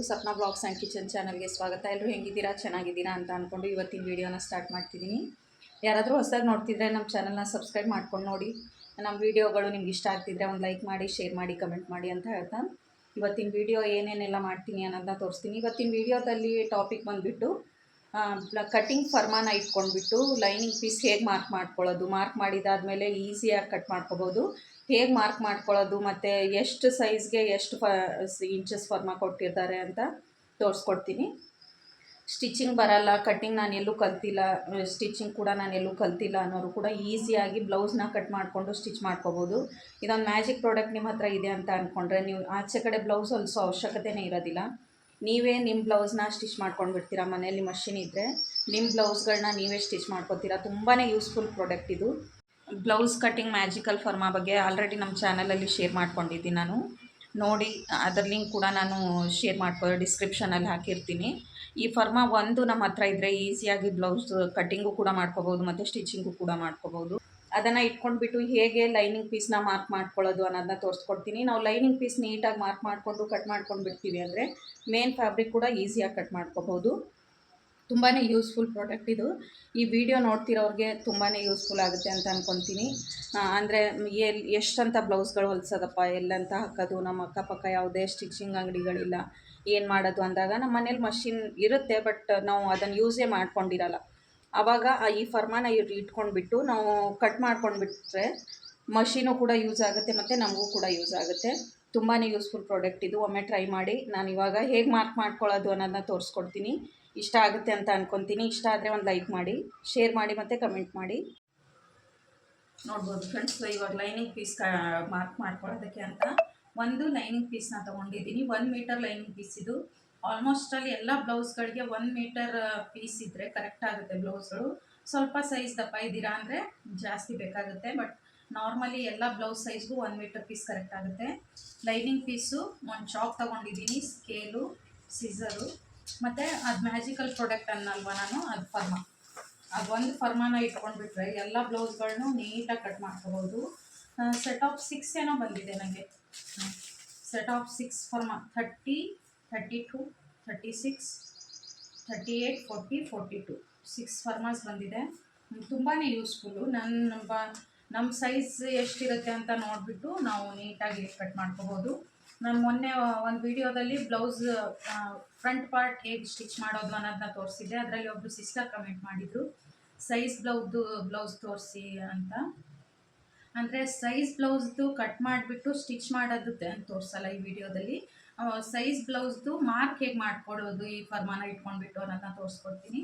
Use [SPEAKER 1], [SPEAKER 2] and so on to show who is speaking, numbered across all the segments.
[SPEAKER 1] ಎಲ್ರಿಗೂ Sapna blogs and kitchen ಚಾನಲ್ಗೆ ಸ್ವಾಗತ. ಎಲ್ಲರೂ ಹೆಂಗಿದ್ದೀರಾ? ಚೆನ್ನಾಗಿದ್ದೀರಾ ಅಂತ ಅಂದ್ಕೊಂಡು ಇವತ್ತಿನ ವೀಡಿಯೋನ ಸ್ಟಾರ್ಟ್ ಮಾಡ್ತಿದ್ದೀನಿ. ಯಾರಾದರೂ ಹೊಸದಾಗಿ ನೋಡ್ತಿದ್ರೆ ನಮ್ಮ ಚಾನಲ್ನ ಸಬ್ಸ್ಕ್ರೈಬ್ ಮಾಡ್ಕೊಂಡು ನೋಡಿ. ನಮ್ಮ ವೀಡಿಯೋಗಳು ನಿಮ್ಗೆ ಇಷ್ಟ ಆಗ್ತಿದ್ರೆ ಒಂದು ಲೈಕ್ ಮಾಡಿ, ಶೇರ್ ಮಾಡಿ, ಕಮೆಂಟ್ ಮಾಡಿ ಅಂತ ಹೇಳ್ತಾ. ಇವತ್ತಿನ ವೀಡಿಯೋ ಏನೇನೆಲ್ಲ ಮಾಡ್ತೀನಿ ಅನ್ನೋದನ್ನ ತೋರಿಸ್ತೀನಿ. ಇವತ್ತಿನ ವೀಡಿಯೋದಲ್ಲಿ ಟಾಪಿಕ್ ಬಂದುಬಿಟ್ಟು ಕಟ್ಟಿಂಗ್ ಫರ್ಮಾನ ಇಟ್ಕೊಂಡ್ಬಿಟ್ಟು, ಲೈನಿಂಗ್ ಪೀಸ್ ಹೇಗೆ ಮಾರ್ಕ್ ಮಾಡ್ಕೊಳ್ಳೋದು? ಮಾರ್ಕ್ ಮಾಡಿದಾದಮೇಲೆ ಈಸಿಯಾಗಿ ಕಟ್ ಮಾಡ್ಕೋಬೋದು. ಹೇಗೆ ಮಾರ್ಕ್ ಮಾಡ್ಕೊಳ್ಳೋದು ಮತ್ತು ಎಷ್ಟು ಸೈಜ್ಗೆ ಎಷ್ಟು ಫ ಇಂಚಸ್ ಫರ್ಮಾ ಕೊಟ್ಟಿರ್ತಾರೆ ಅಂತ ತೋರಿಸ್ಕೊಡ್ತೀನಿ. ಸ್ಟಿಚಿಂಗ್ ಬರಲ್ಲ ಕಟ್ಟಿಂಗ್ ನಾನು ಎಲ್ಲೂ ಕಲ್ತಿಲ್ಲ ಸ್ಟಿಚಿಂಗ್ ಕೂಡ ನಾನು ಎಲ್ಲೂ ಕಲ್ತಿಲ್ಲ ಅನ್ನೋರು ಕೂಡ ಈಸಿಯಾಗಿ ಬ್ಲೌಸ್ನ ಕಟ್ ಮಾಡಿಕೊಂಡು ಸ್ಟಿಚ್ ಮಾಡ್ಕೋಬೋದು. ಇದೊಂದು ಮ್ಯಾಜಿಕ್ ಪ್ರಾಡಕ್ಟ್ ನಿಮ್ಮ ಹತ್ರ ಇದೆ ಅಂತ ಅಂದ್ಕೊಂಡ್ರೆ ನೀವು ಆಚೆ ಕಡೆ ಬ್ಲೌಸ್ ಹೊಲಿಸೋ ಅವಶ್ಯಕತೆನೇ ಇರೋದಿಲ್ಲ. ನೀವೇ ನಿಮ್ಮ ಬ್ಲೌಸ್ನ ಸ್ಟಿಚ್ ಮಾಡ್ಕೊಂಡು ಬಿಡ್ತೀರಾ ಮನೇಲಿ ಮಷಿನ್ ಇದ್ದರೆ ನಿಮ್ಮ ಬ್ಲೌಸ್ಗಳನ್ನ ನೀವೇ ಸ್ಟಿಚ್ ಮಾಡ್ಕೊತೀರಾ? ತುಂಬಾ ಯೂಸ್ಫುಲ್ ಪ್ರಾಡಕ್ಟ್ ಇದು. ಬ್ಲೌಸ್ ಕಟ್ಟಿಂಗ್ ಮ್ಯಾಜಿಕಲ್ ಫರ್ಮಾ ಬಗ್ಗೆ ಆಲ್ರೆಡಿ ನಮ್ಮ ಚಾನಲಲ್ಲಿ ಶೇರ್ ಮಾಡ್ಕೊಂಡಿದ್ದೀನಿ ನಾನು. ನೋಡಿ, ಅದರ ಲಿಂಕ್ ಕೂಡ ನಾನು ಶೇರ್ ಮಾಡ್ಕೊ, ಡಿಸ್ಕ್ರಿಪ್ಷನಲ್ಲಿ ಹಾಕಿರ್ತೀನಿ. ಈ ಫರ್ಮಾ ಒಂದು ನಮ್ಮ ಹತ್ರ ಇದ್ದರೆ ಈಸಿಯಾಗಿ ಬ್ಲೌಸ್ ಕಟ್ಟಿಂಗು ಕೂಡ ಮಾಡ್ಕೋಬೋದು, ಮತ್ತು ಸ್ಟಿಚಿಂಗು ಕೂಡ ಮಾಡ್ಕೋಬೋದು. ಅದನ್ನು ಇಟ್ಕೊಂಡ್ಬಿಟ್ಟು ಹೇಗೆ ಲೈನಿಂಗ್ ಪೀಸ್ನ ಮಾರ್ಕ್ ಮಾಡ್ಕೊಳ್ಳೋದು ಅನ್ನೋದನ್ನ ತೋರಿಸ್ಕೊಡ್ತೀನಿ. ನಾವು ಲೈನಿಂಗ್ ಪೀಸ್ ನೀಟಾಗಿ ಮಾರ್ಕ್ ಮಾಡಿಕೊಂಡು ಕಟ್ ಮಾಡ್ಕೊಂಡು ಬಿಡ್ತೀವಿ ಅಂದರೆ ಮೇನ್ ಫ್ಯಾಬ್ರಿಕ್ ಕೂಡ ಈಸಿಯಾಗಿ ಕಟ್ ಮಾಡ್ಕೋಬೋದು. ತುಂಬಾ ಯೂಸ್ಫುಲ್ ಪ್ರಾಡಕ್ಟ್ ಇದು. ಈ ವಿಡಿಯೋ ನೋಡ್ತಿರೋರಿಗೆ ತುಂಬಾ ಯೂಸ್ಫುಲ್ ಆಗುತ್ತೆ ಅಂತ ಅಂದ್ಕೊತೀನಿ ಅಂದರೆ ಎಲ್ಲಿ ಎಷ್ಟಂತ ಬ್ಲೌಸ್ಗಳು ಹೊಲ್ಸೋದಪ್ಪ, ಎಲ್ಲಂತ ಹಾಕೋದು, ನಮ್ಮ ಅಕ್ಕಪಕ್ಕ ಯಾವುದೇ ಸ್ಟಿಚಿಂಗ್ ಅಂಗಡಿಗಳಿಲ್ಲ. ಏನು ಮಾಡೋದು ಅಂದಾಗ ನಮ್ಮ ಮನೇಲಿ ಮಷಿನ್ ಇರುತ್ತೆ ಬಟ್ ನಾವು ಅದನ್ನು ಯೂಸೇ ಮಾಡ್ಕೊಂಡಿರಲ್ಲ. ಆವಾಗ ಈ ಫರ್ಮಾನ ಇಟ್ಕೊಂಡ್ಬಿಟ್ಟು ನಾವು ಕಟ್ ಮಾಡ್ಕೊಂಡ್ಬಿಟ್ರೆ ಮಷೀನು ಕೂಡ ಯೂಸ್ ಆಗುತ್ತೆ, ಮತ್ತು ನಮಗೂ ಕೂಡ ಯೂಸ್ ಆಗುತ್ತೆ. ತುಂಬಾ ಯೂಸ್ಫುಲ್ ಪ್ರಾಡಕ್ಟ್ ಇದು. ಒಮ್ಮೆ ಟ್ರೈ ಮಾಡಿ. ನಾನು ಇವಾಗ ಹೇಗೆ ಮಾರ್ಕ್ ಮಾಡ್ಕೊಳ್ಳೋದು ಅನ್ನೋದನ್ನ ತೋರಿಸ್ಕೊಡ್ತೀನಿ. ಇಷ್ಟ ಆಗುತ್ತೆ ಅಂತ ಅನ್ಕೊತೀನಿ. ಇಷ್ಟ ಆದರೆ ಒಂದು ಲೈಕ್ ಮಾಡಿ ಶೇರ್ ಮಾಡಿ ಮತ್ತು ಕಮೆಂಟ್ ಮಾಡಿ. ನೋಡ್ಬೋದು ಫ್ರೆಂಡ್ಸ್ ಇವಾಗ ಲೈನಿಂಗ್ ಪೀಸ್ ಮಾರ್ಕ್ ಮಾಡ್ಕೊಳ್ಳೋದಕ್ಕೆ ಅಂತ ಒಂದು ಲೈನಿಂಗ್ ಪೀಸ್ನ ತೊಗೊಂಡಿದ್ದೀನಿ. ಒನ್ ಮೀಟರ್ ಲೈನಿಂಗ್ ಪೀಸ್ ಇದು. ಆಲ್ಮೋಸ್ಟ್ ಅಲ್ಲಿ ಎಲ್ಲ ಬ್ಲೌಸ್ಗಳಿಗೆ ಒನ್ ಮೀಟರ್ ಪೀಸ್ ಇದ್ದರೆ ಕರೆಕ್ಟ್ ಆಗುತ್ತೆ ಬ್ಲೌಸ್ಗಳು ಸ್ವಲ್ಪ ಸೈಜ್ ದಪ್ಪ ಇದ್ದೀರಾ ಅಂದರೆ ಜಾಸ್ತಿ ಬೇಕಾಗುತ್ತೆ ಬಟ್ ನಾರ್ಮಲಿ ಎಲ್ಲ ಬ್ಲೌಸ್ ಸೈಜ್ಗೂ ಒನ್ ಮೀಟರ್ ಪೀಸ್ ಕರೆಕ್ಟ್ ಆಗುತ್ತೆ. ಲೈನಿಂಗ್ ಪೀಸು ಒಂದು ಚಾಕ್ ತೊಗೊಂಡಿದ್ದೀನಿ ಸ್ಕೇಲು ಸಿಸರು ಮತ್ತು ಅದು ಮ್ಯಾಜಿಕಲ್ ಪ್ರಾಡಕ್ಟ್ ಅನ್ನಲ್ವ ನಾನು? ಅದು ಫರ್ಮಾ. ಅದು ಒಂದು ಫರ್ಮಾನ ಇಟ್ಕೊಂಡ್ಬಿಟ್ರೆ ಎಲ್ಲ ಬ್ಲೌಸ್ಗಳನ್ನೂ ನೀಟಾಗಿ ಕಟ್ ಮಾಡ್ಕೋಬೋದು. ಸೆಟ್ ಆಫ್ ಸಿಕ್ಸ್ ಏನೋ ಬಂದಿದೆ ನನಗೆ set of six ಫರ್ಮ. Thirty thirty two thirty six thirty eight forty forty two six ಫರ್ಮಾಸ್ ಬಂದಿದೆ ತುಂಬಾ ಯೂಸ್ಫುಲ್ಲು ನನ್ನ ನಮ್ಮ ಸೈಜ್ ಎಷ್ಟಿರುತ್ತೆ ಅಂತ ನೋಡಿಬಿಟ್ಟು ನಾವು ನೀಟಾಗಿ ಕಟ್ ಮಾಡ್ಕೋಬೋದು. ನಾನು ಮೊನ್ನೆ ಒಂದು ವಿಡಿಯೋದಲ್ಲಿ ಬ್ಲೌಸ್ ಫ್ರಂಟ್ ಪಾರ್ಟ್ ಹೇಗೆ ಸ್ಟಿಚ್ ಮಾಡೋದು ಅನ್ನೋದನ್ನ ತೋರಿಸಿದ್ದೆ. ಅದರಲ್ಲಿ ಒಬ್ಬರು ಸಿಸ್ಟರ್ ಕಮೆಂಟ್ ಮಾಡಿದರು, ಸೈಜ್ ಬ್ಲೌಸ್ದು ಬ್ಲೌಸ್ ತೋರಿಸಿ ಅಂತ. ಅಂದರೆ ಸೈಜ್ ಬ್ಲೌಸ್ದು ಕಟ್ ಮಾಡಿಬಿಟ್ಟು ಸ್ಟಿಚ್ ಮಾಡೋದು ಅಂತ ತೋರಿಸಲ್ಲ ಈ ವಿಡಿಯೋದಲ್ಲಿ. ಸೈಜ್ ಬ್ಲೌಸ್ದು ಮಾರ್ಕ್ ಹೇಗೆ ಮಾಡಿಕೊಡೋದು, ಈ ಫರ್ಮಾನ ಇಟ್ಕೊಂಡ್ಬಿಟ್ಟು ಅನ್ನೋದನ್ನ ತೋರಿಸ್ಕೊಡ್ತೀನಿ.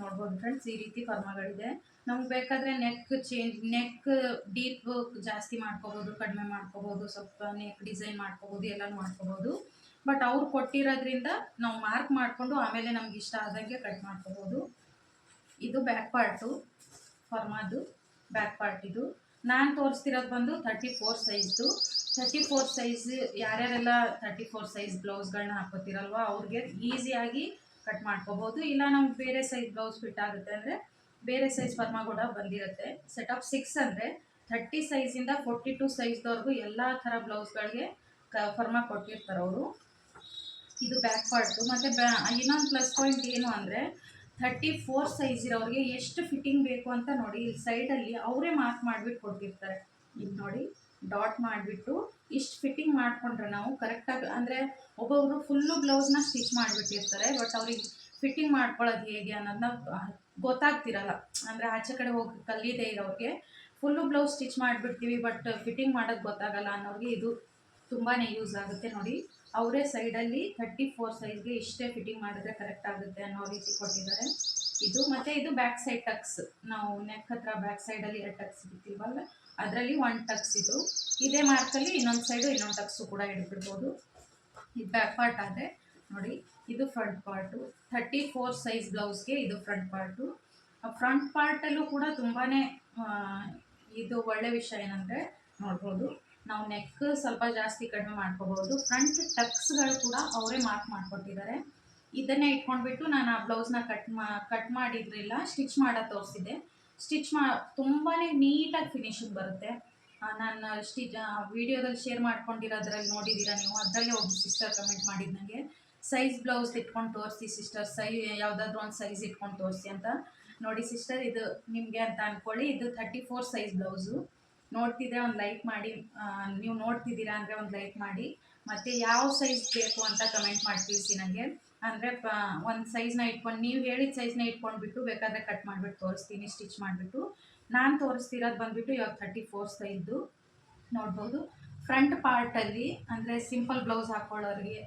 [SPEAKER 1] ನೋಡ್ಬೋದು ಫ್ರೆಂಡ್ಸ್ ಈ ರೀತಿ ಫರ್ಮಾಗಳಿದೆ. ನಮ್ಗೆ ಬೇಕಾದರೆ ನೆಕ್ ಚೇಂಜ್ ನೆಕ್ ಡೀಪ್ ಜಾಸ್ತಿ ಮಾಡ್ಕೋಬೋದು, ಕಡಿಮೆ ಮಾಡ್ಕೋಬೋದು, ಸ್ವಲ್ಪ ನೆಕ್ ಡಿಸೈನ್ ಮಾಡ್ಕೋಬೋದು, ಎಲ್ಲನೂ ಮಾಡ್ಕೋಬೋದು. ಬಟ್ ಅವ್ರು ಕೊಟ್ಟಿರೋದ್ರಿಂದ ನಾವು ಮಾರ್ಕ್ ಮಾಡಿಕೊಂಡು ಆಮೇಲೆ ನಮ್ಗೆ ಇಷ್ಟ ಆದಂಗೆ ಕಟ್ ಮಾಡ್ಕೋಬೋದು. ಇದು ಬ್ಯಾಕ್ ಪಾರ್ಟು ಫರ್ಮಾದು ಬ್ಯಾಕ್ ಪಾರ್ಟ್ ಇದು. ನಾನು ತೋರಿಸ್ತಿರೋದು ಬಂದು ಥರ್ಟಿ ಫೋರ್ ಸೈಜ್ದು ತರ್ಟಿ ಫೋರ್ ಸೈಜ್ ಯಾರ್ಯಾರೆಲ್ಲ ಥರ್ಟಿ ಫೋರ್ ಸೈಜ್ ಬ್ಲೌಸ್ಗಳನ್ನ ಹಾಕೋತಿರಲ್ವ, ಅವ್ರಿಗೆ ಈಸಿಯಾಗಿ ಕಟ್ ಮಾಡ್ಕೋಬಹುದು ಇಲ್ಲ ನಮ್ಗೆ ಬೇರೆ ಸೈಜ್ ಬ್ಲೌಸ್ ಫಿಟ್ ಆಗುತ್ತೆ ಅಂದರೆ ಬೇರೆ ಸೈಜ್ ಫರ್ಮಾ ಕೂಡ ಬಂದಿರುತ್ತೆ. ಸೆಟ್ ಆಫ್ ಸಿಕ್ಸ್ ಅಂದರೆ ಥರ್ಟಿ ಸೈಜಿಂದ ಫೋರ್ಟಿ ಟು ಸೈಜ್ದವ್ರಿಗೂ ಎಲ್ಲ ಥರ ಬ್ಲೌಸ್ಗಳಿಗೆ ಕ ಫರ್ಮಾ ಕೊಟ್ಟಿರ್ತಾರೆ ಅವರು. ಇದು ಬ್ಯಾಕ್ ಪಾರ್ಟು ಮತ್ತು ಬ್ಯಾ ಇನ್ನೊಂದು ಪ್ಲಸ್ ಪಾಯಿಂಟ್ ಏನು ಅಂದರೆ ಥರ್ಟಿ ಫೋರ್ ಸೈಜ್ ಇರೋರಿಗೆ ಎಷ್ಟು ಫಿಟ್ಟಿಂಗ್ ಬೇಕು ಅಂತ ನೋಡಿ, ಇಲ್ಲಿ ಸೈಡಲ್ಲಿ ಅವರೇ ಮಾರ್ಕ್ ಮಾಡಿಬಿಟ್ಟು ಕೊಟ್ಟಿರ್ತಾರೆ. ಈಗ ನೋಡಿ ಡಾಟ್ ಮಾಡಿಬಿಟ್ಟು ಇಷ್ಟು ಫಿಟ್ಟಿಂಗ್ ಮಾಡಿಕೊಂಡ್ರೆ ನಾವು ಕರೆಕ್ಟಾಗಿ ಅಂದರೆ ಒಬ್ಬೊಬ್ಬರು ಫುಲ್ಲು ಬ್ಲೌಸ್ನ ಸ್ಟಿಚ್ ಮಾಡಿಬಿಟ್ಟಿರ್ತಾರೆ. ಬಟ್ ಅವ್ರಿಗೆ ಫಿಟ್ಟಿಂಗ್ ಮಾಡ್ಕೊಳ್ಳೋದು ಹೇಗೆ ಅನ್ನೋದನ್ನ ಗೊತ್ತಾಗ್ತಿರಲ್ಲ. ಅಂದರೆ ಆಚೆ ಕಡೆ ಹೋಗಿ ಕಲಿಯದೇ ಇರೋರಿಗೆ ಫುಲ್ಲು ಬ್ಲೌಸ್ ಸ್ಟಿಚ್ ಮಾಡಿಬಿಡ್ತೀವಿ ಬಟ್ ಫಿಟ್ಟಿಂಗ್ ಮಾಡೋದು ಗೊತ್ತಾಗಲ್ಲ ಅನ್ನೋರಿಗೆ ಇದು ತುಂಬಾ ಯೂಸ್ ಆಗುತ್ತೆ ನೋಡಿ. ಅವರೇ ಸೈಡಲ್ಲಿ ಥರ್ಟಿ ಫೋರ್ ಸೈಜ್ಗೆ ಇಷ್ಟೇ ಫಿಟ್ಟಿಂಗ್ ಮಾಡಿದ್ರೆ ಕರೆಕ್ಟ್ ಆಗುತ್ತೆ ಅನ್ನೋ ರೀತಿ ಕೊಟ್ಟಿದ್ದಾರೆ. ಇದು ಮತ್ತು ಇದು ಬ್ಯಾಕ್ ಸೈಡ್ ಟಕ್ಸ್ ನಾವು ನೆಕ್ ಹತ್ರ ಬ್ಯಾಕ್ ಸೈಡಲ್ಲಿ ಎರಡು ಟಕ್ಸ್ ಇಡ್ತೀವಲ್ಲ ಅದರಲ್ಲಿ ಒನ್ ಟಕ್ಸ್ ಇದು. ಇದೇ ಮಾರ್ಕಲ್ಲಿ ಇನ್ನೊಂದು ಸೈಡು ಇನ್ನೊಂದು ಟಕ್ಸು ಕೂಡ ಇಟ್ಬಿಡ್ಬೋದು. ಇದು ಬ್ಯಾಕ್ ಪಾರ್ಟ್ ಆದರೆ ನೋಡಿ. ಇದು front part thirty four size ಬ್ಲೌಸ್ಗೆ ಇದು ಫ್ರಂಟ್ ಪಾರ್ಟು ಫ್ರಂಟ್ ಪಾರ್ಟಲ್ಲೂ ಕೂಡ ತುಂಬಾ ಇದು ಒಳ್ಳೆ ವಿಷಯ ಏನಂದರೆ ನೋಡ್ಬೋದು, ನಾವು ನೆಕ್ ಸ್ವಲ್ಪ ಜಾಸ್ತಿ ಕಡಿಮೆ ಮಾಡ್ಕೋಬೋದು ಫ್ರಂಟ್ ಟಕ್ಸ್ಗಳು ಕೂಡ ಅವರೇ ಮಾರ್ಕ್ ಮಾಡಿಕೊಟ್ಟಿದ್ದಾರೆ. ಇದನ್ನೇ ಇಟ್ಕೊಂಡ್ಬಿಟ್ಟು ನಾನು ಆ ಬ್ಲೌಸ್ನ ಕಟ್ ಮಾ ಕಟ್ ಮಾಡಿದ್ರಿಲ್ಲ ಸ್ಟಿಚ್ ಮಾಡೋ ತೋರಿಸಿದೆ ಸ್ಟಿಚ್ ಮಾ ತುಂಬಾ ನೀಟಾಗಿ ಫಿನಿಶಿಂಗ್ ಬರುತ್ತೆ. ನಾನು ಸ್ಟಿಚ್ ವೀಡಿಯೋದಲ್ಲಿ ಶೇರ್ ಮಾಡ್ಕೊಂಡಿರೋದ್ರಲ್ಲಿ ನೋಡಿದ್ದೀರಾ ನೀವು? ಅದರಲ್ಲೇ ಒಬ್ಬ ಸಿಸ್ಟರ್ ಕಮೆಂಟ್ ಮಾಡಿದ್ದಂಗೆ ನನಗೆ ಸೈಜ್ ಬ್ಲೌಸ್ ಇಟ್ಕೊಂಡು ತೋರಿಸಿ ಸಿಸ್ಟರ್, ಸೈ, ಯಾವುದಾದ್ರೂ ಒಂದು ಸೈಜ್ ಇಟ್ಕೊಂಡು ತೋರಿಸಿ ಅಂತ. ನೋಡಿ ಸಿಸ್ಟರ್, ಇದು ನಿಮಗೆ ಅಂತ ಅಂದ್ಕೊಳ್ಳಿ ಇದು ಥರ್ಟಿ ಫೋರ್ ಸೈಜ್ ಬ್ಲೌಸು. ನೋಡ್ತಿದ್ರೆ ಒಂದು ಲೈಕ್ ಮಾಡಿ ನೀವು ನೋಡ್ತಿದ್ದೀರಾ ಅಂದರೆ ಒಂದು ಲೈಕ್ ಮಾಡಿ. ಮತ್ತು ಯಾವ ಸೈಜ್ ಬೇಕು ಅಂತ ಕಮೆಂಟ್ ಮಾಡಿ, ತಿಳಿಸಿ ನನಗೆ ಅಂದರೆ, ಪ, ಒಂದು ಸೈಜ್ನ ಇಟ್ಕೊಂಡು, ನೀವು ಹೇಳಿದ ಸೈಜ್ನ ಇಟ್ಕೊಂಡ್ಬಿಟ್ಟು ಬೇಕಾದರೆ ಕಟ್ ಮಾಡಿಬಿಟ್ಟು ತೋರಿಸ್ತೀನಿ, ಸ್ಟಿಚ್ ಮಾಡಿಬಿಟ್ಟು. ನಾನು ತೋರಿಸ್ತಿರೋದು ಬಂದುಬಿಟ್ಟು ಇವಾಗ ಥರ್ಟಿ ಫೋರ್ ಸೈಜ್ದು. ನೋಡ್ಬೋದು. ಫ್ರಂಟ್ ಪಾರ್ಟಲ್ಲಿ, ಅಂದರೆ ಸಿಂಪಲ್ ಬ್ಲೌಸ್ ಹಾಕ್ಕೊಳ್ಳೋರಿಗೆ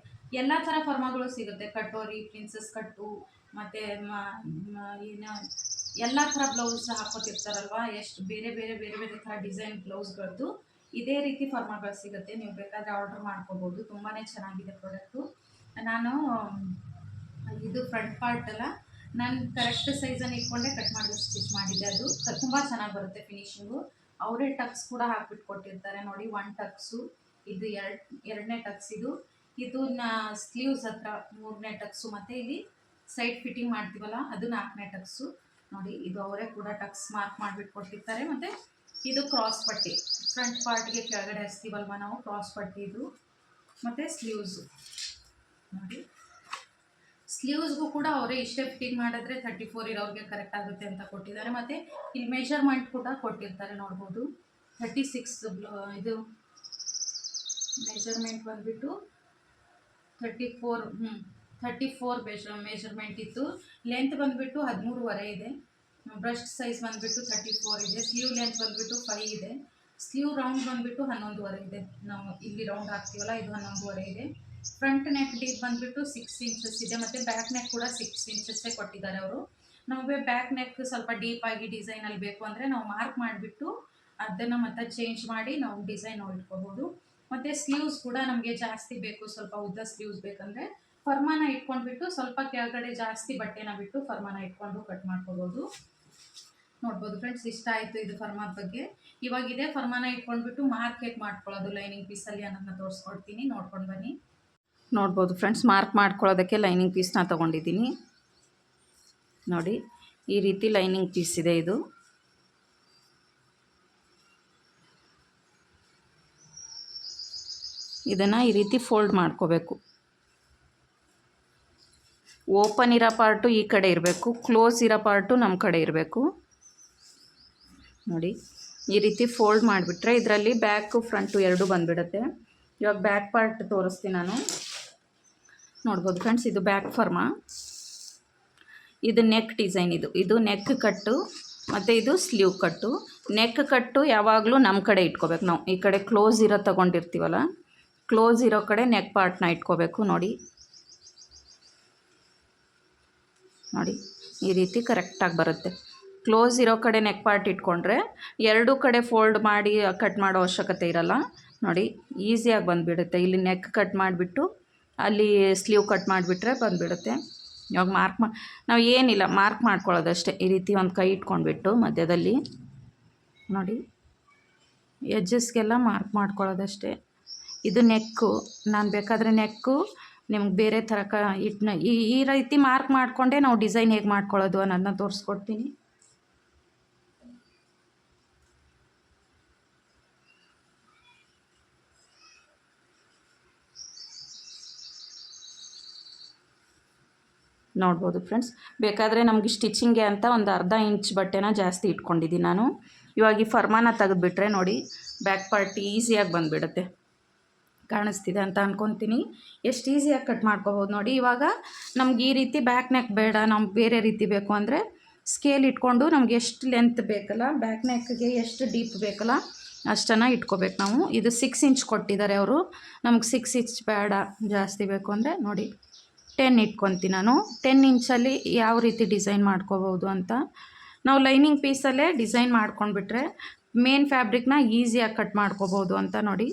[SPEAKER 1] ಎಲ್ಲ ಥರ ಫರ್ಮಗಳು ಸಿಗುತ್ತೆ. ಕಟೋರಿ, ಪ್ರಿನ್ಸಸ್ ಕಟ್ಟು, ಮತ್ತು ಏನು, ಎಲ್ಲ ಥರ ಬ್ಲೌಸ್ ಹಾಕೋತಿರ್ತಾರಲ್ವ ಎಷ್ಟು ಬೇರೆ ಬೇರೆ ಬೇರೆ ಬೇರೆ ಥರ ಡಿಸೈನ್ ಬ್ಲೌಸ್ಗಳದ್ದು ಇದೇ ರೀತಿ ಫರ್ಮಗಳು ಸಿಗುತ್ತೆ. ನೀವು ಬೇಕಾದರೆ ಆರ್ಡ್ರ್ ಮಾಡ್ಕೋಬೋದು. ತುಂಬಾ ಚೆನ್ನಾಗಿದೆ ಪ್ರಾಡಕ್ಟು ನಾನು, ಇದು ಫ್ರಂಟ್ ಪಾರ್ಟ್ ಅಲ್ಲ. ನಾನು ಕರೆಕ್ಟ್ ಸೈಜನ್ನು ಇಟ್ಕೊಂಡೆ ಕಟ್ ಮಾಡಿ ಸ್ಟಿಚ್ ಮಾಡಿದ್ದೆ ಅದು. ತುಂಬ ಚೆನ್ನಾಗಿ ಬರುತ್ತೆ ಫಿನಿಶಿಂಗು ಅವರೇ ಟಕ್ಸ್ ಕೂಡ ಹಾಕ್ಬಿಟ್ಟು ಕೊಟ್ಟಿರ್ತಾರೆ ನೋಡಿ ಒನ್ ಟಕ್ಸು ಇದು ಎರಡು, ಎರಡನೇ ಟಕ್ಸ್ ಇದು. ಇದು ಸ್ಲೀವ್ಸ್ ಹತ್ರ ಮೂರನೇ ಟಕ್ಸು. ಮತ್ತು ಇಲ್ಲಿ ಸೈಡ್ ಫಿಟ್ಟಿಂಗ್ ಮಾಡ್ತೀವಲ್ಲ, ಅದು ನಾಲ್ಕನೇ ಟಕ್ಸು. ನೋಡಿ, ಇದು ಅವರೇ ಕೂಡ ಟಕ್ಸ್ ಮಾರ್ಕ್ ಮಾಡಿಬಿಟ್ಟು ಕೊಟ್ಟಿರ್ತಾರೆ ಮತ್ತು ಇದು ಕ್ರಾಸ್ ಪಟ್ಟಿ. ಫ್ರಂಟ್ ಪಾರ್ಟ್ಗೆ ಕೆಳಗಡೆ ಹಚ್ತೀವಲ್ವ ನಾವು ಕ್ರಾಸ್ ಪಟ್ಟಿ ಇದು. ಮತ್ತು ಸ್ಲೀವ್ಸು ನೋಡಿ. ಸ್ಲೀವ್ಸ್ಗೂ ಕೂಡ ಅವರೇ ಇಷ್ಟೇ ಫಿಟ್ಟಿಂಗ್ ಮಾಡಿದ್ರೆ ತರ್ಟಿ ಫೋರ್ ಇರೋರಿಗೆ ಕರೆಕ್ಟ್ ಆಗುತ್ತೆ ಅಂತ ಕೊಟ್ಟಿದ್ದಾರೆ. ಮತ್ತು ಇಲ್ಲಿ ಮೆಷರ್ಮೆಂಟ್ ಕೂಡ ಕೊಟ್ಟಿರ್ತಾರೆ ನೋಡ್ಬೋದು. ಥರ್ಟಿ ಸಿಕ್ಸ್ ಇದು ಮೆಷರ್ಮೆಂಟ್ ಬಂದುಬಿಟ್ಟು ತರ್ಟಿ ಫೋರ್ ಹ್ಞೂ ಥರ್ಟಿ ಫೋರ್ ಮೆಷ ಮೆಷರ್ಮೆಂಟ್ ಇತ್ತು. ಲೆಂತ್ ಬಂದುಬಿಟ್ಟು ಹದಿಮೂರುವರೆ ಇದೆ. ಬ್ರಸ್ಟ್ ಸೈಜ್ ಬಂದುಬಿಟ್ಟು ಥರ್ಟಿ ಫೋರ್ ಇದೆ. ಸ್ಲೀವ್ ಲೆಂತ್ ಬಂದುಬಿಟ್ಟು ಫೈವ್ ಇದೆ. ಸ್ಲೀವ್ ರೌಂಡ್ ಬಂದುಬಿಟ್ಟು ಹನ್ನೊಂದುವರೆ ಇದೆ. ನಾವು ಇಲ್ಲಿ ರೌಂಡ್ ಹಾಕ್ತೀವಲ್ಲ, ಇದು ಹನ್ನೊಂದುವರೆ ಇದೆ. ಫ್ರಂಟ್ ನೆಕ್ ಡೀಪ್ ಬಂದುಬಿಟ್ಟು ಸಿಕ್ಸ್ ಇಂಚಸ್ ಇದೆ. ಮತ್ತು ಬ್ಯಾಕ್ ನೆಕ್ ಕೂಡ ಸಿಕ್ಸ್ ಇಂಚಸ್ಸೇ ಕೊಟ್ಟಿದ್ದಾರೆ ಅವರು. ನಮಗೆ ಬ್ಯಾಕ್ ನೆಕ್ ಸ್ವಲ್ಪ ಡೀಪಾಗಿ ಡಿಸೈನಲ್ಲಿ ಬೇಕು ಅಂದರೆ ನಾವು ಮಾರ್ಕ್ ಮಾಡಿಬಿಟ್ಟು ಅದನ್ನು ಮತ್ತೆ ಚೇಂಜ್ ಮಾಡಿ ನಾವು ಡಿಸೈನ್ ಇಟ್ಕೋಬೋದು ಮತ್ತು ಸ್ಲೀವ್ಸ್ ಕೂಡ ನಮಗೆ ಜಾಸ್ತಿ ಬೇಕು, ಸ್ವಲ್ಪ ಉದ್ದ ಸ್ಲೀವ್ಸ್ ಬೇಕಂದರೆ ಫರ್ಮಾನ ಇಟ್ಕೊಂಡ್ಬಿಟ್ಟು ಸ್ವಲ್ಪ ಕೆಳಗಡೆ ಜಾಸ್ತಿ ಬಟ್ಟೆನ ಬಿಟ್ಟು ಫರ್ಮಾನ ಇಟ್ಕೊಂಡು ಕಟ್ ಮಾಡ್ಕೋಬೋದು. ನೋಡ್ಬೋದು ಫ್ರೆಂಡ್ಸ್ ಇಷ್ಟ ಆಯಿತು ಇದು ಫರ್ಮಾದ ಬಗ್ಗೆ. ಇವಾಗ ಇದೇ ಫರ್ಮಾನ ಇಟ್ಕೊಂಡ್ಬಿಟ್ಟು ಮಾರ್ಕ್ ಹೇಗೆ ಮಾಡ್ಕೊಳ್ಳೋದು ಲೈನಿಂಗ್ ಪೀಸಲ್ಲಿ ಅನ್ನೋದನ್ನ ತೋರಿಸ್ಕೊಡ್ತೀನಿ, ನೋಡ್ಕೊಂಡು ಬನ್ನಿ. ನೋಡ್ಬೋದು ಫ್ರೆಂಡ್ಸ್ ಮಾರ್ಕ್ ಮಾಡ್ಕೊಳ್ಳೋದಕ್ಕೆ ಲೈನಿಂಗ್ ಪೀಸ್ನ ತಗೊಂಡಿದ್ದೀನಿ. ನೋಡಿ, ಈ ರೀತಿ ಲೈನಿಂಗ್ ಪೀಸ್ ಇದೆ ಇದು. ಇದನ್ನು ಈ ರೀತಿ ಫೋಲ್ಡ್ ಮಾಡ್ಕೋಬೇಕು. ಓಪನ್ ಇರೋ ಪಾರ್ಟು ಈ ಕಡೆ ಇರಬೇಕು. ಕ್ಲೋಸ್ ಇರೋ ಪಾರ್ಟು ನಮ್ಮ ಕಡೆ ಇರಬೇಕು. ನೋಡಿ, ಈ ರೀತಿ ಫೋಲ್ಡ್ ಮಾಡಿಬಿಟ್ರೆ ಇದರಲ್ಲಿ ಬ್ಯಾಕು ಫ್ರಂಟು ಎರಡು ಬಂದುಬಿಡುತ್ತೆ. ಇವಾಗ ಬ್ಯಾಕ್ ಪಾರ್ಟ್ ತೋರಿಸ್ತೀನಿ ನಾನು. ನೋಡ್ಬೋದು ಫ್ರೆಂಡ್ಸ್ ಇದು ಬ್ಯಾಕ್ ಫರ್ಮ ಇದು ನೆಕ್ ಡಿಸೈನ್ ಇದು. ಇದು ನೆಕ್ ಕಟ್ಟು ಮತ್ತು ಇದು ಸ್ಲೀವ್ ಕಟ್ಟು ನೆಕ್ ಕಟ್ಟು ಯಾವಾಗಲೂ ನಮ್ಮ ಕಡೆ ಇಟ್ಕೋಬೇಕು ನಾವು. ಈ ಕಡೆ ಕ್ಲೋಸ್ ಇರೋ ತೊಗೊಂಡಿರ್ತೀವಲ್ಲ? ಕ್ಲೋಸ್ ಇರೋ ಕಡೆ ನೆಕ್ ಪಾರ್ಟ್ನ ಇಟ್ಕೋಬೇಕು, ನೋಡಿ. ನೋಡಿ, ಈ ರೀತಿ ಕರೆಕ್ಟಾಗಿ ಬರುತ್ತೆ. ಕ್ಲೋಸ್ ಇರೋ ಕಡೆ ನೆಕ್ ಪಾರ್ಟ್ ಇಟ್ಕೊಂಡ್ರೆ ಎರಡೂ ಕಡೆ ಫೋಲ್ಡ್ ಮಾಡಿ ಕಟ್ ಮಾಡೋ ಅವಶ್ಯಕತೆ ಇರಲ್ಲ. ನೋಡಿ, ಈಸಿಯಾಗಿ ಬಂದುಬಿಡುತ್ತೆ. ಇಲ್ಲಿ ನೆಕ್ ಕಟ್ ಮಾಡಿಬಿಟ್ಟು, ಅಲ್ಲಿ ಸ್ಲೀವ್ ಕಟ್ ಮಾಡಿಬಿಟ್ರೆ ಬಂದುಬಿಡುತ್ತೆ. ಇವಾಗ ಮಾರ್ಕ್ ಮಾ, ನಾವು ಏನಿಲ್ಲ, ಮಾರ್ಕ್ ಮಾಡ್ಕೊಳ್ಳೋದಷ್ಟೇ. ಈ ರೀತಿ ಒಂದು ಕೈ ಇಟ್ಕೊಂಡ್ಬಿಟ್ಟು ಮಧ್ಯದಲ್ಲಿ, ನೋಡಿ. ಎಜ್ಜಸ್ಗೆಲ್ಲ ಮಾರ್ಕ್ ಮಾಡ್ಕೊಳ್ಳೋದಷ್ಟೇ. ಇದು ನೆಕ್ಕು. ನಾನು ಬೇಕಾದರೆ ನೆಕ್ಕು. ನಿಮ್ಗೆ ಬೇರೆ ಥರ ಕ ಇಟ್ನ ಈ ಈ ರೀತಿ ಮಾರ್ಕ್ ಮಾಡಿಕೊಂಡೇ ನಾವು ಡಿಸೈನ್ ಹೇಗೆ ಮಾಡ್ಕೊಳ್ಳೋದು ಅನ್ನೋದನ್ನ ತೋರಿಸ್ಕೊಡ್ತೀನಿ. ನೋಡ್ಬೋದು ಫ್ರೆಂಡ್ಸ್. ಬೇಕಾದರೆ ನಮಗೆ ಸ್ಟಿಚಿಂಗ್ಗೆ ಅಂತ ಒಂದು ಅರ್ಧ ಇಂಚ್ ಬಟ್ಟೆನ ಜಾಸ್ತಿ ಇಟ್ಕೊಂಡಿದ್ದೀನಿ ನಾನು. ಇವಾಗ ಈ ಫರ್ಮಾನ ತೆಗೆದುಬಿಟ್ರೆ ನೋಡಿ, ಬ್ಯಾಕ್ ಪಾರ್ಟ್ ಈಸಿಯಾಗಿ ಬಂದುಬಿಡುತ್ತೆ. ಕಾಣಿಸ್ತಿದೆ ಅಂತ ಅಂದ್ಕೊತೀನಿ ಎಷ್ಟು ಈಸಿಯಾಗಿ ಕಟ್ ಮಾಡ್ಕೋಬೋದು ನೋಡಿ. ಇವಾಗ ನಮ್ಗೆ ಈ ರೀತಿ ಬ್ಯಾಕ್ ನೆಕ್ ಬೇಡ ನಮ್ಗೆ ಬೇರೆ ರೀತಿ ಬೇಕು ಅಂದರೆ ಸ್ಕೇಲ್ ಇಟ್ಕೊಂಡು ನಮ್ಗೆ ಎಷ್ಟು ಲೆಂತ್ ಬೇಕಲ್ಲ ಬ್ಯಾಕ್ ನೆಕ್ಗೆ ಎಷ್ಟು ಡೀಪ್ ಬೇಕಲ್ಲ ಅಷ್ಟನ್ನು ಇಟ್ಕೋಬೇಕು ನಾವು. ಇದು ಸಿಕ್ಸ್ ಇಂಚ್ ಕೊಟ್ಟಿದ್ದಾರೆ ಅವರು. ನಮ್ಗೆ ಸಿಕ್ಸ್ ಇಂಚ್ ಬೇಡ ಜಾಸ್ತಿ ಬೇಕು ಅಂದರೆ ನೋಡಿ ಟೆನ್ ಇಟ್ಕೊತೀನಿ ನಾನು. ಟೆನ್ ಇಂಚಲ್ಲಿ ಯಾವ ರೀತಿ ಡಿಸೈನ್ ಮಾಡ್ಕೋಬೋದು ಅಂತ ನಾವು ಲೈನಿಂಗ್ ಪೀಸಲ್ಲೇ ಡಿಸೈನ್ ಮಾಡ್ಕೊಂಡ್ಬಿಟ್ರೆ ಮೇನ್ ಫ್ಯಾಬ್ರಿಕ್ನ ಈಸಿಯಾಗಿ ಕಟ್ ಮಾಡ್ಕೋಬೋದು ಅಂತ ನೋಡಿ.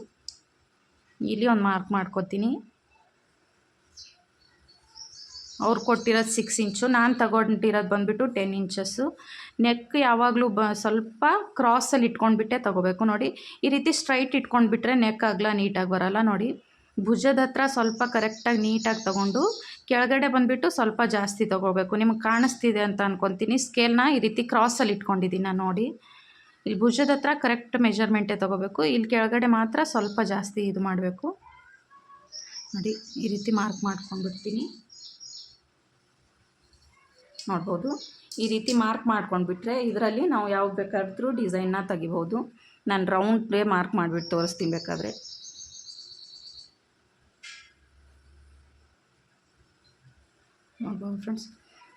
[SPEAKER 1] ಇಲ್ಲಿ ಒಂದು ಮಾರ್ಕ್ ಮಾಡ್ಕೋತೀನಿ. ಅವ್ರು ಕೊಟ್ಟಿರೋದು ಸಿಕ್ಸ್ ಇಂಚು ನಾನು ತಗೊಂಡಿರೋದು ಬಂದುಬಿಟ್ಟು ಟೆನ್ ಇಂಚಸ್ಸು ನೆಕ್ ಯಾವಾಗಲೂ ಬ, ಸ್ವಲ್ಪ ಕ್ರಾಸಲ್ಲಿ ಇಟ್ಕೊಂಡ್ಬಿಟ್ಟೆ ತೊಗೋಬೇಕು ನೋಡಿ. ಈ ರೀತಿ ಸ್ಟ್ರೈಟ್ ಇಟ್ಕೊಂಡ್ಬಿಟ್ರೆ ನೆಕ್ ಆಗಲ್ಲ ನೀಟಾಗಿ ಬರೋಲ್ಲ ನೋಡಿ. ಭುಜದ ಹತ್ರ ಸ್ವಲ್ಪ ಕರೆಕ್ಟಾಗಿ ನೀಟಾಗಿ ತೊಗೊಂಡು ಕೆಳಗಡೆ ಬಂದುಬಿಟ್ಟು ಸ್ವಲ್ಪ ಜಾಸ್ತಿ ತೊಗೋಬೇಕು. ನಿಮಗೆ ಕಾಣಿಸ್ತಿದೆ ಅಂತ ಅಂದ್ಕೊತೀನಿ ಸ್ಕೇಲ್ನ ಈ ರೀತಿ ಕ್ರಾಸಲ್ಲಿ ಇಟ್ಕೊಂಡಿದ್ದೀನಿ ನಾನು ನೋಡಿ. ಇಲ್ಲಿ ಭುಜದ ಹತ್ರ ಕರೆಕ್ಟ್ ಮೆಜರ್ಮೆಂಟೇ ತೊಗೋಬೇಕು. ಇಲ್ಲಿ ಕೆಳಗಡೆ ಮಾತ್ರ ಸ್ವಲ್ಪ ಜಾಸ್ತಿ ಇದು ಮಾಡಬೇಕು. ನೋಡಿ, ಈ ರೀತಿ ಮಾರ್ಕ್ ಮಾಡ್ಕೊಂಡ್ಬಿಡ್ತೀನಿ. ನೋಡ್ಬೋದು. ಈ ರೀತಿ ಮಾರ್ಕ್ ಮಾಡ್ಕೊಂಡ್ಬಿಟ್ರೆ ಇದರಲ್ಲಿ ನಾವು ಯಾವಾಗ ಬೇಕಾದರೂ ಡಿಸೈನ್ನ ತೆಗಿಬೋದು. ನಾನು ರೌಂಡ್ ಪ್ಲೇ ಮಾರ್ಕ್ ಮಾಡಿಬಿಟ್ಟು ತೋರಿಸ್ತೀನಿ ಬೇಕಾದರೆ. ನೋಡ್ಬೋದು ಫ್ರೆಂಡ್ಸ್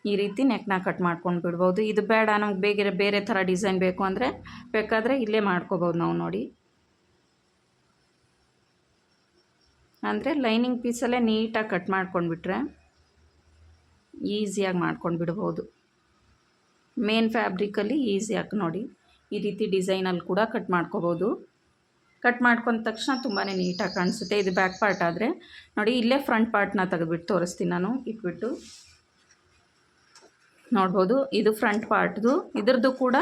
[SPEAKER 1] ಈ ರೀತಿ ನೆಕ್ನ ಕಟ್ ಮಾಡ್ಕೊಂಡು ಬಿಡ್ಬೋದು. ಇದು ಬೇಡ, ನಮ್ಗೆ ಬೇರೆ ಬೇರೆ ಥರ ಡಿಸೈನ್ ಬೇಕು ಅಂದರೆ ಬೇಕಾದರೆ ಇಲ್ಲೇ ಮಾಡ್ಕೋಬೋದು ನಾವು ನೋಡಿ. ಅಂದರೆ ಲೈನಿಂಗ್ ಪೀಸಲ್ಲೇ ನೀಟಾಗಿ ಕಟ್ ಮಾಡ್ಕೊಂಡ್ಬಿಟ್ರೆ ಈಸಿಯಾಗಿ ಮಾಡ್ಕೊಂಡು ಬಿಡ್ಬೋದು. ಮೇನ್ ಫ್ಯಾಬ್ರಿಕಲ್ಲಿ ಈಸಿಯಾಗಿ ನೋಡಿ. ಈ ರೀತಿ ಡಿಸೈನಲ್ಲಿ ಕೂಡ ಕಟ್ ಮಾಡ್ಕೋಬೋದು. ಕಟ್ ಮಾಡ್ಕೊಂಡ ತಕ್ಷಣ ತುಂಬಾ ನೀಟಾಗಿ ಕಾಣಿಸುತ್ತೆ. ಇದು ಬ್ಯಾಕ್ ಪಾರ್ಟ್ ಆದರೆ ನೋಡಿ, ಇಲ್ಲೇ ಫ್ರಂಟ್ ಪಾರ್ಟ್ನ ತೆಗೆದ್ಬಿಟ್ಟು ತೋರಿಸ್ತೀನಿ ನಾನು. ಇಟ್ಬಿಟ್ಟು ನೋಡ್ಬೋದು. ಇದು ಫ್ರಂಟ್ ಪಾರ್ಟ್ದು ಇದ್ರದ್ದು ಕೂಡ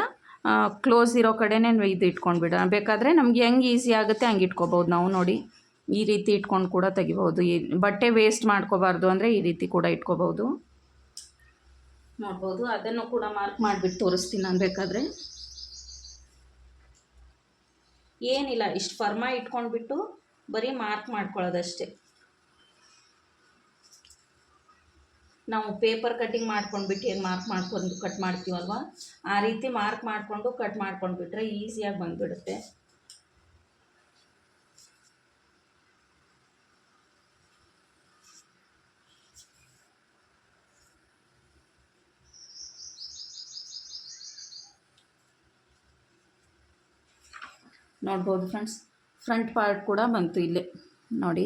[SPEAKER 1] ಕ್ಲೋಸ್ ಇರೋ ಕಡೆನೇ ಇದು ಇಟ್ಕೊಂಡ್ಬಿಡ ಬೇಕಾದರೆ ನಮ್ಗೆ ಹೆಂಗೆ ಈಸಿ ಆಗುತ್ತೆ ಹಂಗೆ ಇಟ್ಕೋಬೋದು ನಾವು ನೋಡಿ. ಈ ರೀತಿ ಇಟ್ಕೊಂಡು ಕೂಡ ತೆಗಿಬೋದು. ಈ ಬಟ್ಟೆ ವೇಸ್ಟ್ ಮಾಡ್ಕೋಬಾರ್ದು ಅಂದರೆ ಈ ರೀತಿ ಕೂಡ ಇಟ್ಕೋಬೋದು. ನೋಡ್ಬೋದು. ಅದನ್ನು ಕೂಡ ಮಾರ್ಕ್ ಮಾಡಿಬಿಟ್ಟು ತೋರಿಸ್ತೀನಿ ನಾನು ಬೇಕಾದರೆ. ಏನಿಲ್ಲ, ಇಷ್ಟು ಫರ್ಮ ಇಟ್ಕೊಂಡ್ಬಿಟ್ಟು ಬರೀ ಮಾರ್ಕ್ ಮಾಡ್ಕೊಳ್ಳೋದಷ್ಟೇ. ನಾವು ಪೇಪರ್ ಕಟ್ಟಿಂಗ್ ಮಾಡ್ಕೊಂಡ್ಬಿಟ್ಟು ಏನು ಮಾರ್ಕ್ ಮಾಡ್ಕೊಂಡು ಕಟ್ ಮಾಡ್ತೀವಲ್ವ? ಆ ರೀತಿ ಮಾರ್ಕ್ ಮಾಡಿಕೊಂಡು ಕಟ್ ಮಾಡ್ಕೊಂಡ್ಬಿಟ್ರೆ ಈಸಿಯಾಗಿ ಬಂದುಬಿಡುತ್ತೆ. ನೋಡ್ಬೋದು ಫ್ರೆಂಡ್ಸ್ ಫ್ರಂಟ್ ಪಾರ್ಟ್ ಕೂಡ ಬಂತು ಇಲ್ಲೇ, ನೋಡಿ.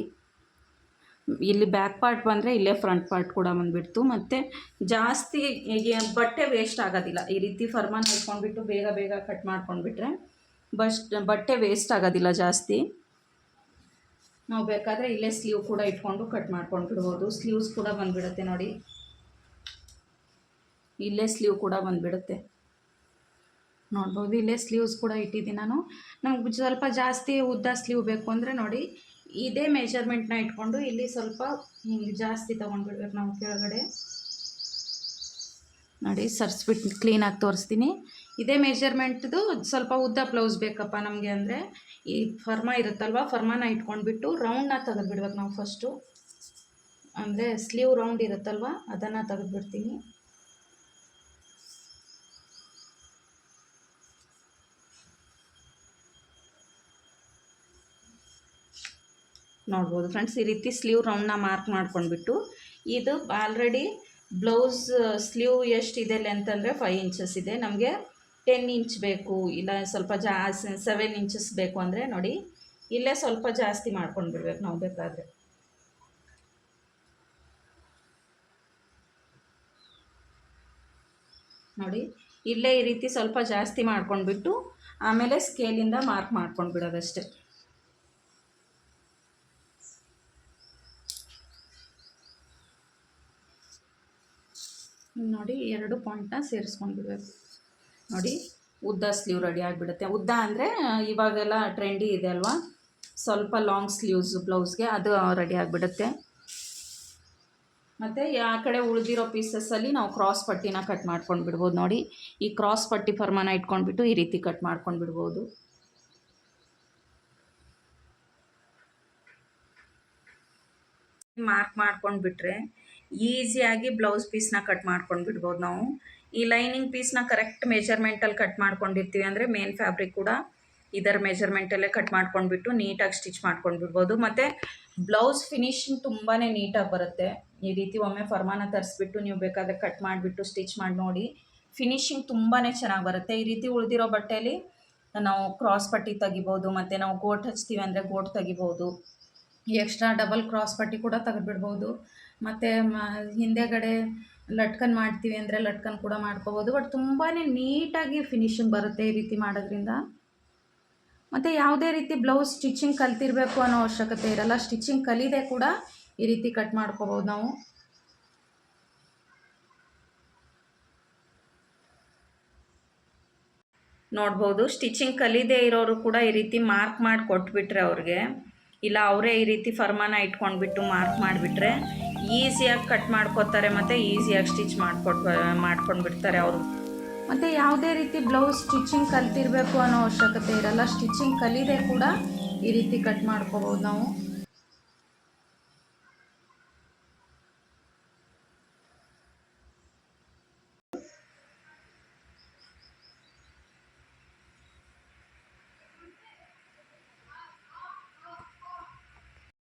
[SPEAKER 1] ಇಲ್ಲಿ ಬ್ಯಾಕ್ ಪಾರ್ಟ್ ಬಂದರೆ ಇಲ್ಲೇ ಫ್ರಂಟ್ ಪಾರ್ಟ್ ಕೂಡ ಬಂದುಬಿಡ್ತು. ಮತ್ತು ಜಾಸ್ತಿ ಬಟ್ಟೆ ವೇಸ್ಟ್ ಆಗೋದಿಲ್ಲ. ಈ ರೀತಿ ಫರ್ಮಾನ್ ಇಟ್ಕೊಂಡ್ಬಿಟ್ಟು ಬೇಗ ಬೇಗ ಕಟ್ ಮಾಡ್ಕೊಂಡ್ಬಿಟ್ರೆ ಬಸ್ಟ್ ಬಟ್ಟೆ ವೇಸ್ಟ್ ಆಗೋದಿಲ್ಲ ಜಾಸ್ತಿ. ನಾವು ಬೇಕಾದರೆ ಇಲ್ಲೇ ಸ್ಲೀವ್ ಕೂಡ ಇಟ್ಕೊಂಡು ಕಟ್ ಮಾಡ್ಕೊಂಡು ಬಿಡ್ಬೋದು ಸ್ಲೀವ್ಸ್ ಕೂಡ ಬಂದುಬಿಡುತ್ತೆ ನೋಡಿ. ಇಲ್ಲೇ ಸ್ಲೀವ್ ಕೂಡ ಬಂದುಬಿಡುತ್ತೆ. ನೋಡ್ಬೋದು, ಇಲ್ಲೇ ಸ್ಲೀವ್ಸ್ ಕೂಡ ಇಟ್ಟಿದ್ದೀನಿ ನಾನು. ನಮ್ಗೆ ಸ್ವಲ್ಪ ಜಾಸ್ತಿ ಉದ್ದ ಸ್ಲೀವ್ ಬೇಕು ಅಂದರೆ ನೋಡಿ ಇದೇ ಮೆಜರ್ಮೆಂಟ್ನ ಇಟ್ಕೊಂಡು ಇಲ್ಲಿ ಸ್ವಲ್ಪ ಹಿಂಗೆ ಜಾಸ್ತಿ ತೊಗೊಂಡ್ಬಿಡ್ಬೇಕು ನಾವು ಕೆಳಗಡೆ. ನೋಡಿ ಸರ್ಸ್ಬಿಟ್ಟು ಕ್ಲೀನಾಗಿ ತೋರಿಸ್ತೀನಿ. ಇದೇ ಮೆಜರ್ಮೆಂಟ್ದು ಸ್ವಲ್ಪ ಉದ್ದ ಬ್ಲೌಸ್ ಬೇಕಪ್ಪ ನಮಗೆ ಅಂದರೆ. ಈ ಫರ್ಮಾ ಇರುತ್ತಲ್ವ, ಫರ್ಮಾನ ಇಟ್ಕೊಂಡ್ಬಿಟ್ಟು ರೌಂಡ್ನ ತೆಗೆದುಬಿಡ್ಬೇಕು ನಾವು ಫಸ್ಟು ಅಂದರೆ ಸ್ಲೀವ್ ರೌಂಡ್ ಇರುತ್ತಲ್ವ, ಅದನ್ನು ತೆಗೆದುಬಿಡ್ತೀನಿ. ನೋಡ್ಬೋದು ಫ್ರೆಂಡ್ಸ್, ಈ ರೀತಿ ಸ್ಲೀವ್ ರೌಂಡ್ನ ಮಾರ್ಕ್ ಮಾಡ್ಕೊಂಡ್ಬಿಟ್ಟು ಇದು ಆಲ್ರೆಡಿ ಬ್ಲೌಸ್ ಸ್ಲೀವ್ ಎಷ್ಟಿದೆ ಅಂತಂದರೆ ಫೈವ್ ಇಂಚಸ್ ಇದೆ. ನಮಗೆ ಟೆನ್ ಇಂಚ್ ಬೇಕು, ಇಲ್ಲ ಸ್ವಲ್ಪ ಜಾಸ್ತಿ ಸೆವೆನ್ ಇಂಚಸ್ ಬೇಕು ಅಂದರೆ ನೋಡಿ, ಇಲ್ಲೇ ಸ್ವಲ್ಪ ಜಾಸ್ತಿ ಮಾಡ್ಕೊಂಡು ಬಿಡ್ಬೇಕು ನಾವು ಬೇಕಾದರೆ. ನೋಡಿ, ಇಲ್ಲೇ ಈ ರೀತಿ ಸ್ವಲ್ಪ ಜಾಸ್ತಿ ಮಾಡ್ಕೊಂಡ್ಬಿಟ್ಟು ಆಮೇಲೆ ಸ್ಕೇಲಿಂದ ಮಾರ್ಕ್ ಮಾಡ್ಕೊಂಡು ಬಿಡೋದಷ್ಟೇ ನೋಡಿ ಎರಡು ಪಾಯಿಂಟ್ನ ಸೇರಿಸ್ಕೊಂಡ್ಬಿಡ್ಬೇಕು. ನೋಡಿ. ಉದ್ದ ಸ್ಲೀವ್ ರೆಡಿ ಆಗಿಬಿಡುತ್ತೆ. ಉದ್ದ ಅಂದರೆ ಇವಾಗೆಲ್ಲ ಟ್ರೆಂಡಿ ಇದೆ ಅಲ್ವಾ? ಸ್ವಲ್ಪ ಲಾಂಗ್ ಸ್ಲೀವ್ಸ್ ಬ್ಲೌಸ್ಗೆ ಅದು ರೆಡಿ ಆಗಿಬಿಡುತ್ತೆ. ಮತ್ತು ಆ ಕಡೆ ಉಳಿದಿರೋ ಪೀಸಸ್ಸಲ್ಲಿ ನಾವು ಕ್ರಾಸ್ ಪಟ್ಟಿನ ಕಟ್ ಮಾಡ್ಕೊಂಡು ಬಿಡ್ಬೋದು ನೋಡಿ, ಈ ಕ್ರಾಸ್ ಪಟ್ಟಿ ಫರ್ಮಾನ ಇಟ್ಕೊಂಡ್ಬಿಟ್ಟು ಈ ರೀತಿ ಕಟ್ ಮಾಡ್ಕೊಂಡು ಬಿಡ್ಬೋದು ಮಾರ್ಕ್ ಮಾಡ್ಕೊಂಡು ಬಿಟ್ರೆ ಈಸಿಯಾಗಿ ಬ್ಲೌಸ್ ಪೀಸ್ನ ಕಟ್ ಮಾಡ್ಕೊಂಡು ಬಿಡ್ಬೋದು ನಾವು. ಈ ಲೈನಿಂಗ್ ಪೀಸ್ನ ಕರೆಕ್ಟ್ ಮೆಜರ್ಮೆಂಟಲ್ಲಿ ಕಟ್ ಮಾಡ್ಕೊಂಡಿರ್ತೀವಿ ಅಂದರೆ ಮೇನ್ ಫ್ಯಾಬ್ರಿಕ್ ಕೂಡ ಇದರ ಮೆಜರ್ಮೆಂಟಲ್ಲೇ ಕಟ್ ಮಾಡ್ಕೊಂಡ್ಬಿಟ್ಟು ನೀಟಾಗಿ ಸ್ಟಿಚ್ ಮಾಡ್ಕೊಂಡು ಬಿಡ್ಬೋದು. ಮತ್ತು ಬ್ಲೌಸ್ ಫಿನಿಶಿಂಗ್ ತುಂಬಾ ನೀಟಾಗಿ ಬರುತ್ತೆ. ಈ ರೀತಿ ಒಮ್ಮೆ ಫರ್ಮಾನ ತರಿಸ್ಬಿಟ್ಟು ನೀವು ಬೇಕಾದರೆ ಕಟ್ ಮಾಡಿಬಿಟ್ಟು ಸ್ಟಿಚ್ ಮಾಡಿ ನೋಡಿ. ಫಿನಿಶಿಂಗ್ ತುಂಬಾ ಚೆನ್ನಾಗಿ ಬರುತ್ತೆ. ಈ ರೀತಿ ಉಳಿದಿರೋ ಬಟ್ಟೆಯಲ್ಲಿ ನಾವು ಕ್ರಾಸ್ ಪಟ್ಟಿ ತೆಗಿಬೋದು, ಮತ್ತು ನಾವು ಗೋಟ್ ಹಚ್ತೀವಿ ಅಂದರೆ ಗೋಟ್ ತೆಗಿಬೋದು. ಎಕ್ಸ್ಟ್ರಾ ಡಬಲ್ ಕ್ರಾಸ್ ಪಟ್ಟಿ ಕೂಡ ತೆಗೆದುಬಿಡ್ಬೋದು. ಮತ್ತು ಮ, ಹಿಂದೆಗಡೆ ಲಟ್ಕನ್ ಮಾಡ್ತೀವಿ ಅಂದರೆ ಲಟ್ಕನ್ ಕೂಡ ಮಾಡ್ಕೋಬೋದು. ಬಟ್ ತುಂಬಾ ನೀಟಾಗಿ ಫಿನಿಶಿಂಗ್ ಬರುತ್ತೆ ಈ ರೀತಿ ಮಾಡೋದ್ರಿಂದ. ಮತ್ತು ಯಾವುದೇ ರೀತಿ ಬ್ಲೌಸ್ ಸ್ಟಿಚಿಂಗ್ ಕಲ್ತಿರಬೇಕು ಅನ್ನೋ ಅವಶ್ಯಕತೆ ಇರಲ್ಲ. ಸ್ಟಿಚಿಂಗ್ ಕಲಿದೆ ಕೂಡ ಈ ರೀತಿ ಕಟ್ ಮಾಡ್ಕೋಬೋದು ನಾವು. ನೋಡ್ಬೋದು ಸ್ಟಿಚಿಂಗ್ ಕಲಿದೆ ಇರೋರು ಕೂಡ ಈ ರೀತಿ ಮಾರ್ಕ್ ಮಾಡಿ ಕೊಟ್ಬಿಟ್ರೆ ಅವ್ರಿಗೆ. ಇಲ್ಲ, ಅವರೇ ಈ ರೀತಿ ಫರ್ಮಾನ ಇಟ್ಕೊಂಡ್ಬಿಟ್ಟು ಮಾರ್ಕ್ ಮಾಡಿಬಿಟ್ರೆ ಈಸಿಯಾಗಿ ಕಟ್ ಮಾಡ್ಕೋತಾರೆ ಮತ್ತು ಈಸಿಯಾಗಿ ಸ್ಟಿಚ್ ಮಾಡ್ಕೊಟ್ ಮಾಡ್ಕೊಂಡು ಬಿಡ್ತಾರೆ ಅವರು. ಮತ್ತು ಯಾವುದೇ ರೀತಿ ಬ್ಲೌಸ್ ಸ್ಟಿಚಿಂಗ್ ಕಲ್ತಿರಬೇಕು ಅನ್ನೋ ಅವಶ್ಯಕತೆ ಇರಲ್ಲ. ಸ್ಟಿಚಿಂಗ್ ಕಲಿದೆ ಕೂಡ ಈ ರೀತಿ ಕಟ್ ಮಾಡ್ಕೋಬೋದು ನಾವು.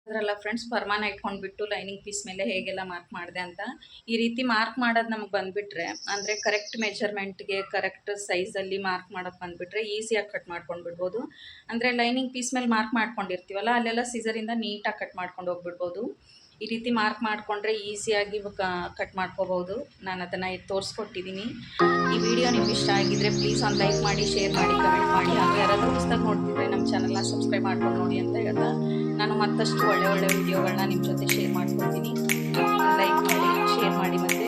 [SPEAKER 1] ಅದರಲ್ಲ ಫ್ರೆಂಡ್ಸ್ ಪರ್ಮಾನ ಇಟ್ಕೊಂಡ್ಬಿಟ್ಟು ಲೈನಿಂಗ್ ಪೀಸ್ ಮೇಲೆ ಹೇಗೆಲ್ಲ ಮಾರ್ಕ್ ಮಾಡಿದೆ ಅಂತ ಈ ರೀತಿ ಮಾರ್ಕ್ ಮಾಡೋದು ನಮಗೆ ಬಂದುಬಿಟ್ರೆ, ಅಂದರೆ ಕರೆಕ್ಟ್ ಮೆಜರ್ಮೆಂಟ್ಗೆ ಕರೆಕ್ಟ್ ಸೈಜಲ್ಲಿ ಮಾರ್ಕ್ ಮಾಡೋದು ಬಂದುಬಿಟ್ರೆ ಈಸಿಯಾಗಿ ಕಟ್ ಮಾಡ್ಕೊಂಡು ಬಿಡ್ಬೋದು ಅಂದರೆ ಲೈನಿಂಗ್ ಪೀಸ್ ಮೇಲೆ ಮಾರ್ಕ್ ಮಾಡ್ಕೊಂಡಿರ್ತೀವಲ್ಲ, ಅಲ್ಲೆಲ್ಲ ಸೀಸರಿಂದ ನೀಟಾಗಿ ಕಟ್ ಮಾಡ್ಕೊಂಡು ಹೋಗ್ಬಿಡ್ಬೋದು. ಈ ರೀತಿ ಮಾರ್ಕ್ ಮಾಡಿಕೊಂಡ್ರೆ ಈಸಿಯಾಗಿ ಕಟ್ ಮಾಡ್ಕೋಬೋದು ನಾನು ಅದನ್ನು ತೋರಿಸ್ಕೊಟ್ಟಿದ್ದೀನಿ ಈ ವಿಡಿಯೋ ನಿಮ್ಗೆ ಇಷ್ಟ ಆಗಿದ್ರೆ ಪ್ಲೀಸ್ ಒಂದು ಲೈಕ್ ಮಾಡಿ ಶೇರ್ ಮಾಡಿ ಕಮೆಂಟ್ ಮಾಡಿ. ಹಾಗೂ ಯಾರಾದರೂ ಪುಸ್ತಕ ನೋಡ್ತಿದ್ರೆ ನಮ್ಮ ಚಾನಲ್ನ ಸಬ್ಸ್ಕ್ರೈಬ್ ಮಾಡ್ಕೊಂಡು ನೋಡಿ ಅಂತ ಹೇಳ್ತಾ ನಾನು ಮತ್ತಷ್ಟು ಒಳ್ಳೆ ಒಳ್ಳೆ ವಿಡಿಯೋಗಳನ್ನ ನಿಮ್ಮ ಜೊತೆ ಶೇರ್ ಮಾಡ್ಕೊಡ್ತೀನಿ. ಲೈಕ್ ಮಾಡಿ ಶೇರ್ ಮಾಡಿ ಮತ್ತು